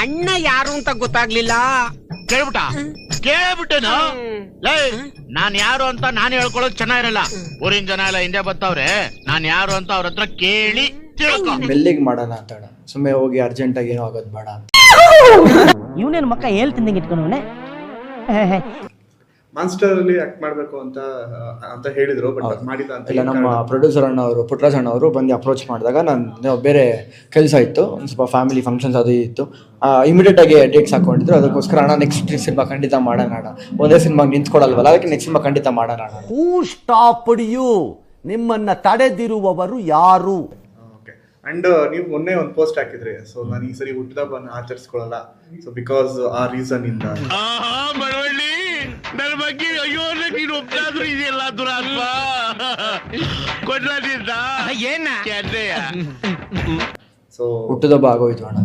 ಅಣ್ಣ ಯಾರು ಅಂತ ಗೊತ್ತಾಗ್ಲಿಲ್ಲ. ಕೇಳ್ಬಿಟ್ಟ? ಕೇಳ್ಬಿಟ್ಟೇನು? ಲೇ ನಾನ್ ಯಾರು ಅಂತ ನಾನು ಹೇಳ್ಕೊಳಕ್ ಚೆನ್ನಾಗಿರಲ್ಲ. ಊರಿನ ಜನ ಎಲ್ಲ ಹಿಂದೆ ಬರ್ತಾವ್ರೆ ನಾನ್ ಯಾರು ಅಂತ ಅವ್ರ ಹತ್ರ ಕೇಳಿ ತಿಳ್ಕೊ. ಮೆಲ್ಲಿಗೆ ಮಾಡೋಣ ಅಂತ ಅಣ್ಣ. ಸುಮ್ಮನೆ ಹೋಗಿ ಅರ್ಜೆಂಟಾಗಿ ಏನೋ ಆಗೋದು ಬೇಡ ಇವನೇನ್ ಇವನೇನು ಮಕ್ಕ ಹೇಳ್ತಿದ್ದಂಗೆ ಇಟ್ಕೊಂಡವನೆ ಮಾನ್ಸ್ಟರ್ ಅಲ್ಲಿ ಆಕ್ಟ್ ಮಾಡಬೇಕು ಅಂತ ಅಂತ ಹೇಳಿದ್ರು ಬಟ್. ಮಾಡಿಲ್ಲ ಅಂತ ಇಲ್ಲ ನಮ್ಮ ಪ್ರೊಡ್ಯೂಸರ್ ಅಣ್ಣ ಅವರು ಪುಟ್ಟರಾಜ್ ಅಣ್ಣ ಅವರು ಬಂದು ಅಪ್ರೋಚ್ ಮಾಡಿದಾಗ ನಾನು ಬೇರೆ ಕೆಲಸ ಇತ್ತು. ಒಂದು ಸ್ವಲ್ಪ ಫ್ಯಾಮಿಲಿ ಫಂಕ್ಷನ್ಸ್ ಅದು ಇತ್ತು. ಇಮಿಡಿಯೇಟ್ ಆಗಿ ಡೇಟ್ಸ್ ಹಾಕೊಂಡಿದ್ರು. ಅದಕ್ಕೋಸ್ಕರ ಅಣ್ಣ ನೆಕ್ಸ್ಟ್ ಸಿನಿಮಾ ಖಂಡಿತ ಮಾಡೋಣ ಅಣ್ಣ. ಒಂದೇ ಸಿನಿಮಾ ನಿಂತ್ಕೊಡಲ್ವಲ್ಲ ಅದಕ್ಕೆ ನೆಕ್ಸ್ಟ್ ಸಿನಿಮಾ ಖಂಡಿತ ಮಾಡೋಣ ಅಣ್ಣ. ಹೂ ಸ್ಟಾಪ್ ಯು ನಿಮ್ಮನ್ನ ತಡೆದಿರುವವರು ಯಾರು? ಓಕೆ ಅಂಡ್ ನೀವು ಮೊನ್ನೆ ಒಂದು ಪೋಸ್ಟ್ ಹಾಕಿದ್ರಿ. ಸೊ ನಾನು ಈ ಸರಿ ಹುಟ್ಟಿದ ಬಂದು ಆಚರಿಸ್ಕೊಳ್ಳಲ್ಲ. ಸೊ ಬಿಕಾಸ್ ಆ ರೀಸನ್ ಇಂದ. ಇದೆಯಲ್ಲ ದುರಾತ್ಮ? ಕೊಡ್ಲಾದಿಂದ ಏನ? ಕೆಡ್ಡೆಯ ಸೊ ಹುಟ್ಟದಬ್ಬ ಆಗೋಯ್ತು ಅಣ್ಣ.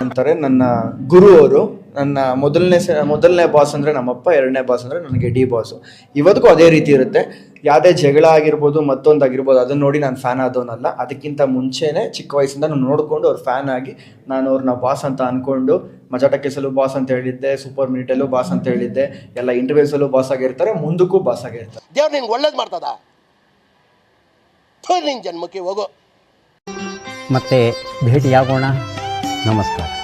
ಅಂತಾರೆ ನನ್ನ ಗುರು ಅವರು ನನ್ನ ಮೊದಲನೇ ಸ ಮೊದಲನೇ ಬಾಸ್ ಅಂದರೆ ನಮ್ಮಪ್ಪ ಎರಡನೇ ಬಾಸ್ ಅಂದರೆ ನನಗೆ ಡಿ ಬಾಸು ಇವತ್ತಿಗೂ ಅದೇ ರೀತಿ ಇರುತ್ತೆ. ಯಾವುದೇ ಜಗಳ ಆಗಿರ್ಬೋದು ಮತ್ತೊಂದು ಆಗಿರ್ಬೋದು ಅದನ್ನು ನೋಡಿ ನಾನು ಫ್ಯಾನ್ ಆದವನಲ್ಲ. ಅದಕ್ಕಿಂತ ಮುಂಚೆನೇ ಚಿಕ್ಕ ವಯಸ್ಸಿಂದ ನಾನು ನೋಡಿಕೊಂಡು ಅವ್ರ ಫ್ಯಾನ್ ಆಗಿ ನಾನು ಅವ್ರನ್ನ ಬಾಸ್ ಅಂತ ಅಂದ್ಕೊಂಡು ಮಜಾಟ ಕೇಸಲ್ಲೂ ಬಾಸ್ ಅಂತ ಹೇಳಿದ್ದೆ ಸೂಪರ್ ಮಿನಿಟಲ್ಲೂ ಬಾಸ್ ಅಂತ ಹೇಳಿದ್ದೆ ಎಲ್ಲ ಇಂಟರ್ವ್ಯೂಸಲ್ಲೂ ಬಾಸ್ ಆಗಿರ್ತಾರೆ ಮುಂದಕ್ಕೂ ಬಾಸ್ ಆಗಿರ್ತಾರೆ. ದೇವ್ರು ನಿನ್ಗೆ ಒಳ್ಳೇದು ಮಾಡ್ತದ? ನಿನ್ ಜನ್ಮಕ್ಕೆ ಹೋಗೋ. ಮತ್ತೆ ಭೇಟಿಯಾಗೋಣ. ನಮಸ್ಕಾರ.